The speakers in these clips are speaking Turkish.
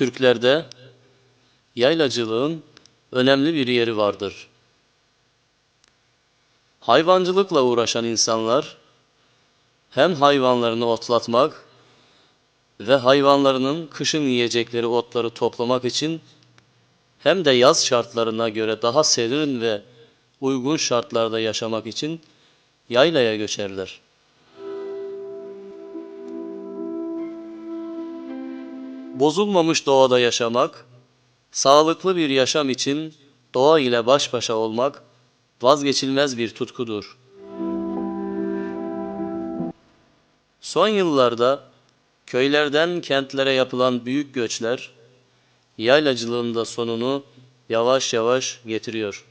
Türklerde yaylacılığın önemli bir yeri vardır. Hayvancılıkla uğraşan insanlar hem hayvanlarını otlatmak ve hayvanlarının kışın yiyecekleri otları toplamak için hem de yaz şartlarına göre daha serin ve uygun şartlarda yaşamak için yaylaya göçerler. Bozulmamış doğada yaşamak, sağlıklı bir yaşam için doğa ile baş başa olmak vazgeçilmez bir tutkudur. Son yıllarda köylerden kentlere yapılan büyük göçler yaylacılığın da sonunu yavaş yavaş getiriyor.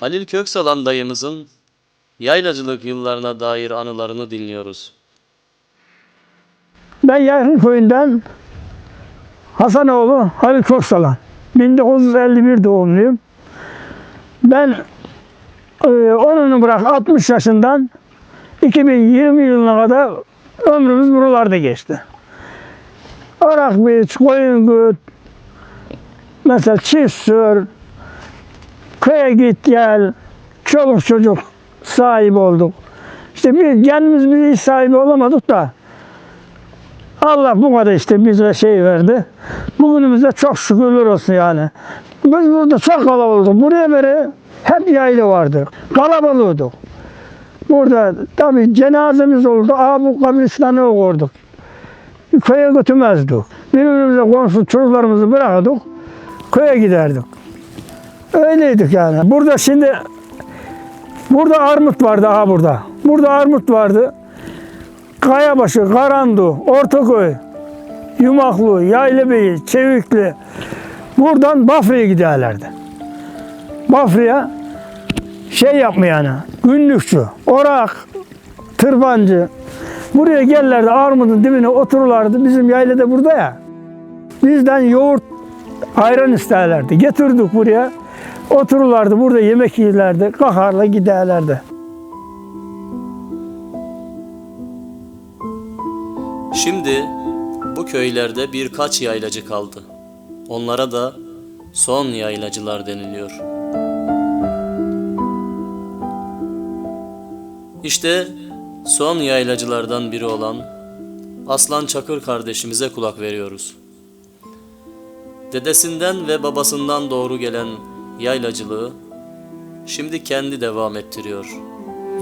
Halil Köksalan dayımızın yaylacılık yıllarına dair anılarını dinliyoruz. Ben Yaygın köyünden Hasanoğlu Halil Köksalan. 1951 doğumluyum. Ben e, onunu bırak 60 yaşından 2020 yılına kadar ömrümüz buralarda geçti. Arak biç, koyun güt, mesela çift sür, köye git gel, çoluk çocuk sahibi olduk. İşte biz kendimiz bir sahibi olamadık da Allah bu kadar işte bize şey verdi. Bugünümüzde çok şükürler olsun yani. Biz burada çok kalabalıktık. Buraya beri hep yaylı vardı. Kalabalıydık. Burada tabii cenazemiz oldu. Aa bu kabristanı okurduk. Köye götürmezdik. Birbirimize komşu çocuklarımızı bırakırdık. Köye giderdik. Öyleydik yani. Burada şimdi burada armut vardı aha burada. Burada armut vardı. Kayabaşı, Karandu, Ortaköy, Yumaklı, Yaylıbey, Çevikli buradan Bafra'ya giderlerdi. Bafra'ya şey yapmayana, günlükçü, orak, tırbancı buraya gelirlerdi armudun dibine otururlardı. Bizim yayla da burada ya. Bizden yoğurt, ayran isterlerdi. Getirdik buraya. Otururlardı burada yemek yerlerdi. Kaharla giderlerdi. Şimdi bu köylerde birkaç yaylacı kaldı. Onlara da son yaylacılar deniliyor. İşte son yaylacılardan biri olan Aslan Çakır kardeşimize kulak veriyoruz. Dedesinden ve babasından doğru gelen yaylacılığı şimdi kendi devam ettiriyor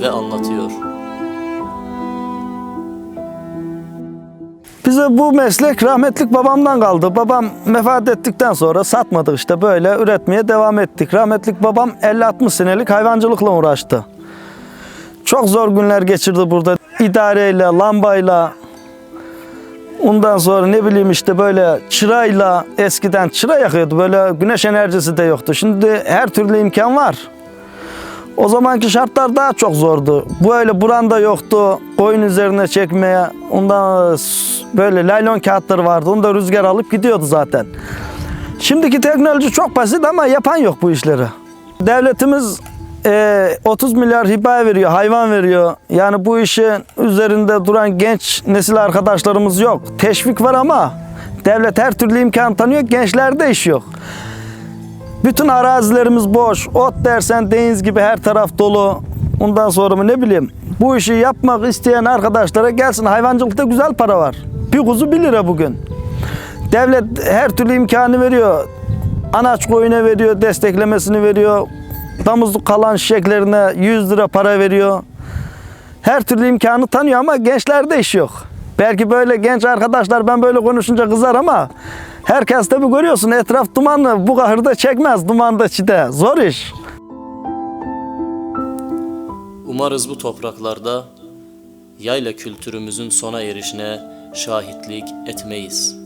ve anlatıyor. Bize bu meslek rahmetlik babamdan kaldı. Babam vefat ettikten sonra satmadık işte böyle üretmeye devam ettik. Rahmetlik babam 50-60 senelik hayvancılıkla uğraştı. Çok zor günler geçirdi burada. İdareyle, lambayla, ondan sonra ne bileyim işte böyle çırayla, eskiden çıra yakıyordu. Böyle güneş enerjisi de yoktu. Şimdi her türlü imkan var. O zamanki şartlar daha çok zordu. Böyle branda yoktu. Koyun üzerine çekmeye. Ondan böyle laylon kağıtları vardı. Onu da rüzgar alıp gidiyordu zaten. Şimdiki teknoloji çok basit ama yapan yok bu işleri. Devletimiz e, 30 milyar hibe veriyor, hayvan veriyor. Yani bu işin üzerinde duran genç nesil arkadaşlarımız yok. Teşvik var ama devlet her türlü imkan tanıyor. Gençlerde iş yok. Bütün arazilerimiz boş. Ot dersen deniz gibi her taraf dolu. Ondan sonra mı ne bileyim. Bu işi yapmak isteyen arkadaşlara gelsin. Hayvancılıkta güzel para var. Bir kuzu 1 lira bugün. Devlet her türlü imkanı veriyor. Anaç koyuna veriyor, desteklemesini veriyor. Damızlık kalan çiçeklerine 100 lira para veriyor. Her türlü imkanı tanıyor ama gençlerde iş yok. Belki böyle genç arkadaşlar ben böyle konuşunca kızar ama herkes tabi görüyorsun etraf dumanlı. Bu kahırda çekmez dumanda çide. Zor iş. Umarız bu topraklarda yayla kültürümüzün sona erişine şahitlik etmeyiz.